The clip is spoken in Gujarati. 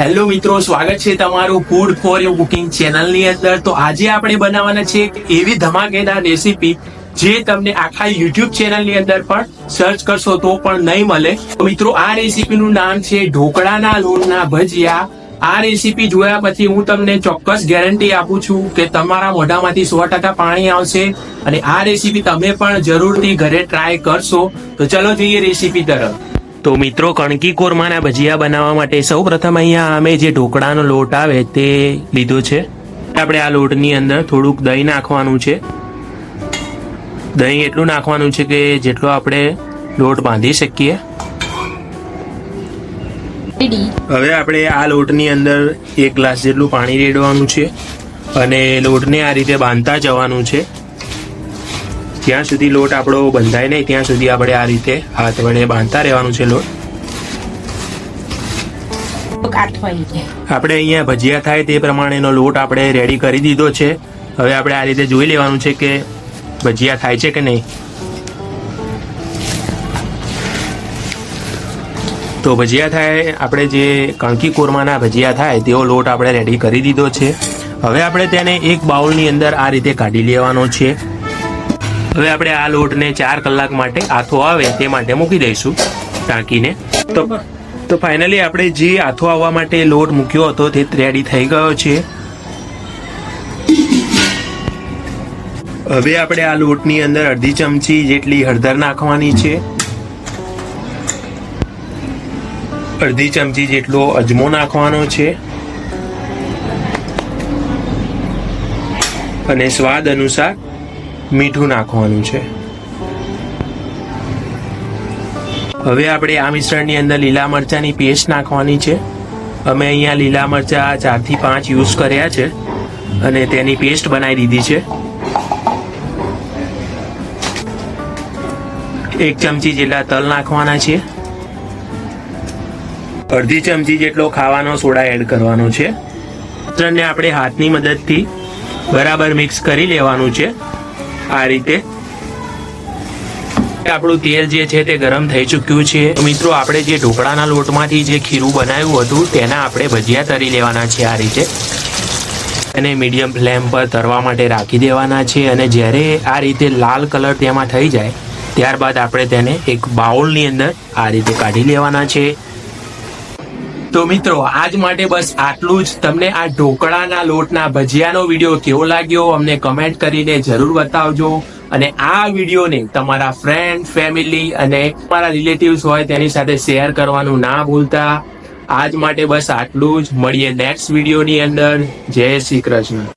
હેલો મિત્રો, સ્વાગત છે તમારું ફૂડ ફોર યુ કુકિંગ ચેનલની અંદર. તો આજે આપણે બનાવવાના છે એક એવી ધમાકેદાર રેસીપી જે તમને આખા યુટ્યુબ ચેનલની અંદર પણ સર્ચ કરશો તો પણ નહીં મળે. મિત્રો, આ રેસીપીનું નામ છે ઢોકળાના લોટના ભજીયા. આ રેસીપી જોયા પછી હું તમને ચોક્કસ ગેરંટી આપું છું કે તમારા મોઢામાંથી સો ટકા પાણી આવશે અને આ રેસીપી તમે પણ જરૂરથી ઘરે ટ્રાય કરશો. તો ચલો જઈએ રેસીપી તરફ. તો મિત્રો, કણકી કોરમાના ભજીયા બનાવવા માટે સૌ પ્રથમ અહીંયા અમે જે ઢોકળાનો લોટ આવે તે લીધો છે. આપણે આ લોટની અંદર થોડુંક દહીં નાખવાનું છે. દહીં એટલું નાખવાનું છે કે જેટલો આપણે લોટ બાંધી શકીએ. હવે આપણે આ લોટની અંદર એક ગ્લાસ જેટલું પાણી રેડવાનું છે અને લોટને આ રીતે બાંધતા જવાનું છે. જ્યાં સુધી લોટ આપણો બંધાય નહીં, ત્યાં સુધી આપણે આ રીતે હાથ વડે બાંધતા રહેવાનું છે લોટ. આપણે અહીંયા ભજીયા થાય તે પ્રમાણેનો લોટ આપણે રેડી કરી દીધો છે. હવે આપણે આ રીતે જોઈ લેવાનું છે કે ભજીયા થાય છે કે નહીં. તો ભજીયા થાય, આપણે જે કણકી કોરમાના ભજીયા થાય, તેવો લોટ આપણે રેડી કરી દીધો છે. હવે આપણે તેને એક બાઉલની અંદર આ રીતે કાઢી લેવાનો છે. હવે આપણે આ લોટને ચાર કલાક માટે આથો આવે તે માટે મૂકી દઈશું ટાંકીને. તો તો ફાઇનલી આપણે જે આથો આવવા માટે લોટ મૂક્યો હતો તે રેડી થઈ ગયો છે. હવે આપણે આ લોટની અંદર અડધી ચમચી જેટલી હળદર નાખવાની છે. અડધી ચમચી જેટલો અજમો નાખવાનો છે. અને સ્વાદ અનુસાર મીઠું નાખવાનું છે. હવે આપણે આ મિશ્રણની અંદર લીલા મરચાંની પેસ્ટ નાખવાની છે. અમે અહીંયા લીલા મરચાં ચારથી પાંચ યુઝ કર્યા છે અને તેની પેસ્ટ બનાવી દીધી છે. એક ચમચી જેટલા તલ નાખવાના છે. અડધી ચમચી જેટલો ખાવાનો સોડા એડ કરવાનો છે. મિશ્રણને આપણે હાથની મદદથી બરાબર મિક્સ કરી લેવાનું છે. આ રીતે. આપણું તેલ જે છે તે ગરમ થઈ ચૂક્યું છે. મિત્રો, આપણે જે ઢોકળાના લોટમાંથી જે ખીરું બનાવ્યું હતું, તેના આપણે ભજીયા તરી લેવાના છે આ રીતે. અને મીડિયમ ફ્લેમ પર તરવા માટે રાખી દેવાના છે અને જ્યારે આ રીતે લાલ કલર તેમાં થઈ જાય, ત્યારબાદ આપણે તેને એક બાઉલની અંદર આ રીતે કાઢી લેવાના છે. તો મિત્રો, આજ માટે બસ આટલું જ. તમને આ ઢોકળાના લોટના ભજીયાનો વીડિયો કેવો લાગ્યો અમને કમેન્ટ કરીને જરૂર બતાવજો. અને આ વિડીયોને તમારા ફ્રેન્ડ ફેમિલી અને તમારા રિલેટિવ્સ હોય તેની સાથે શેર કરવાનું ના ભૂલતા. આજ માટે બસ આટલું જ. મળીએ નેક્સ્ટ વિડીયોની અંદર. જય શ્રી કૃષ્ણ.